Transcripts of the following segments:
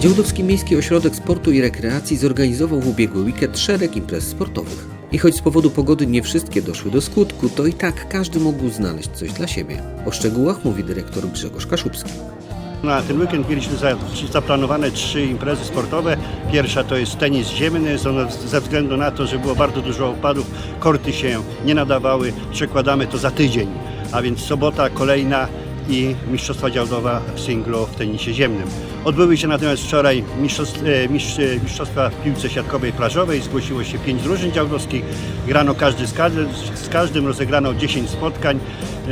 Działdowski Miejski Ośrodek Sportu i Rekreacji zorganizował w ubiegły weekend szereg imprez sportowych. I choć z powodu pogody nie wszystkie doszły do skutku, to i tak każdy mógł znaleźć coś dla siebie. O szczegółach mówi dyrektor Grzegorz Kaszubski. Na ten weekend mieliśmy za- zaplanowane trzy imprezy sportowe. Pierwsza to jest tenis ziemny, ze względu na to, że było bardzo dużo opadów, korty się nie nadawały, przekładamy to za tydzień. A więc sobota kolejna i Mistrzostwa Działdowa w singlu w tenisie ziemnym. Odbyły się natomiast wczoraj e, e, Mistrzostwa w piłce siatkowej plażowej. Zgłosiło się pięć drużyn działdowskich. Grano każdy z, każdym, z każdym, rozegrano 10 spotkań.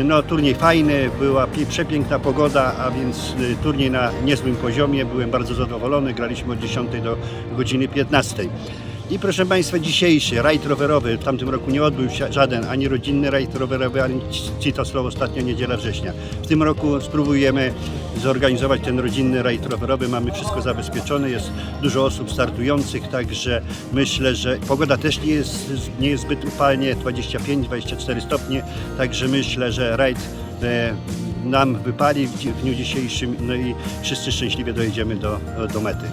No, turniej fajny, była przepiękna pogoda, a więc y, turniej na niezłym poziomie. Byłem bardzo zadowolony. Graliśmy od 10 do godziny 15. I proszę Państwa, dzisiejszy rajd rowerowy, w tamtym roku nie odbył się żaden ani rodzinny rajd rowerowy, ani Citoslow ostatnio niedziela września. W tym roku spróbujemy zorganizować ten rodzinny rajd rowerowy. Mamy wszystko zabezpieczone, jest dużo osób startujących, także myślę, że pogoda też nie jest, nie jest zbyt upalnie, 25-24 stopnie, także myślę, że rajd e, nam wypali w dniu dzisiejszym no i wszyscy szczęśliwie dojedziemy do, do mety.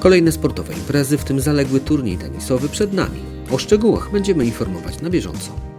Kolejne sportowe imprezy, w tym zaległy turniej tenisowy przed nami. O szczegółach będziemy informować na bieżąco.